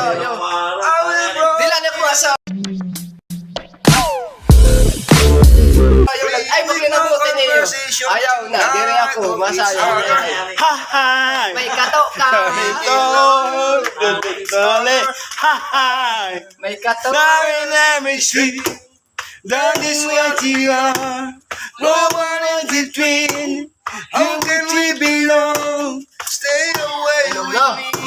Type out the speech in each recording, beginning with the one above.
kumasayaw. I will bro. Dila na. Ayaw lang. Ay, pag ninyo. Ayaw na, dire ako, masayaw. Ha ha. May kato ka. Ito. Dale. Ha ha. May kato ka. Is sweet. That is what you are. No one in between. How can we belong? Stay away with me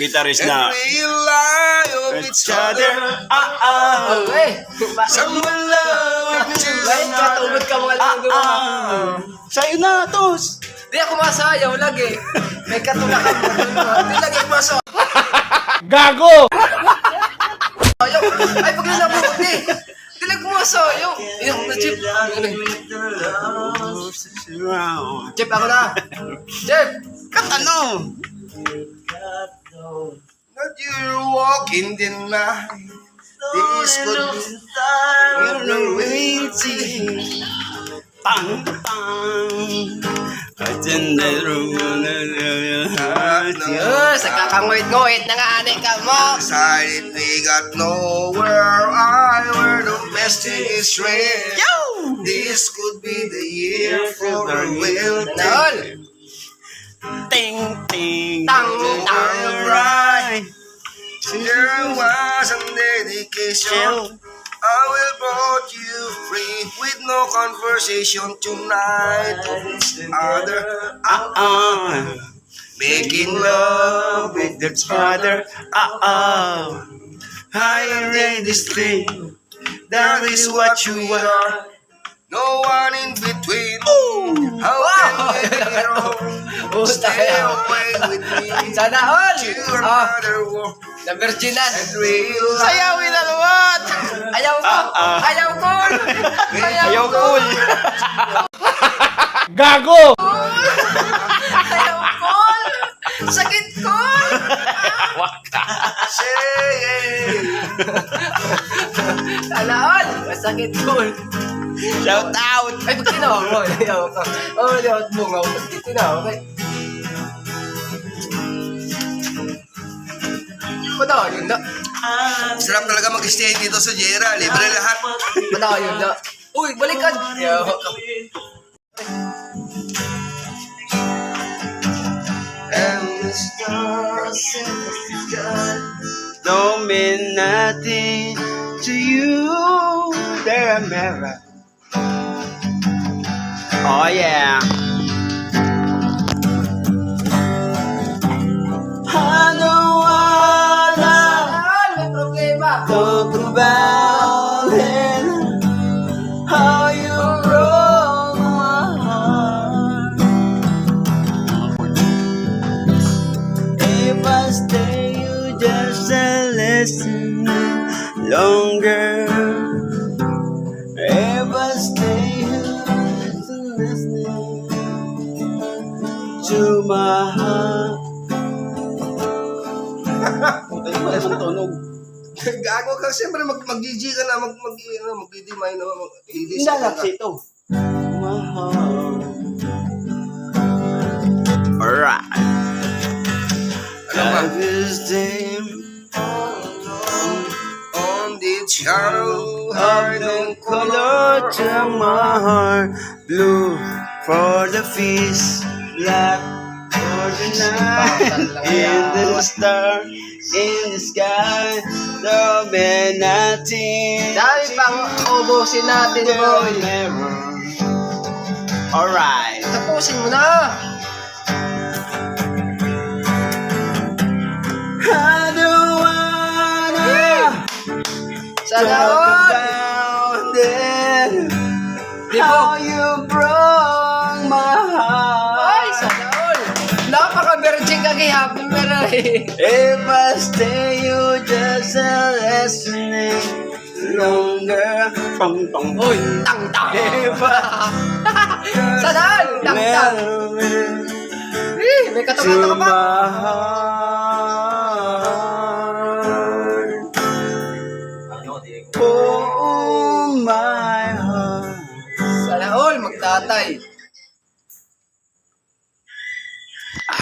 Ang gitarist And na. we'll lie of Each each other. other. Ah ah. Oh, eh. Someone love to Ay, katulad ka mga Ah lang ah. Sa'yo na, tos. Di ako masayaw lagi. May katulad ka mga Di lagi ako masayaw. Gago! Ayaw. Ay, pag inabutin. Di lagi masayaw. Inom na, Chip. Chip, ako na. Chip. Kat ano? That you walk in the night. This could be We're not waiting. Pang pang. At in the room. Diyos, nagkakanguit-nguit na nga ani ka mo. decided we got nowhere. I were the best in Israel. Yo! This could be the year for the will. Nanol. Ting ting. Tang, tang. Right. There was a dedication. I will brought you free with no conversation tonight. Other Ah ah. making love with With each other. Ah ah. I read this thing. That is what you are. No one in between. How can we be wrong? Stay away with me. Sana all. To Oh, another world. na virginan. Real Sayawin na luwat! Ayaw ko. Ah, ah. Ayaw ko. Ayaw cool! Gago! Ayaw ko. Sakit ko. say. Sana all. Masakit ko. Shout out! Ay, pag tinawag mo, ayaw ka. Oh, di ako bungaw. Pag tinawag, ay. Madaw yun na. Sarap talaga mag-stay dito sa Jera. Libre lahat. Madaw yun na. Uy, balikan. Ayaw ka. And the stars in the sky. Don't mean nothing to you, they're mirror. Oh yeah. Saan? May problema. talk about it. How you broke my heart. If I stay, you just a listen longer. To my heart. Puta yung malamang tunog. Gago ka. Siyempre mag mag-GG ka na. Mag mag ano, mag-DMI na. Mag Hindi lang ito. My heart. Alright. Ano ba? Dim On the shadow. of the color to my heart. Blue for the feast, black for the night. In the star, in the sky, no man nothing. Dami pang ubusin natin, boy. Alright. Tapusin mo na. I don't wanna Sana talk about it. How you broke happy meron eh. If I stay, you just a listening longer. Tong tong. Uy, tang tang. If I Sadal! Tang tang. Eh, may katong-katong ka pa. Oh, my heart. Sana all, magtatay.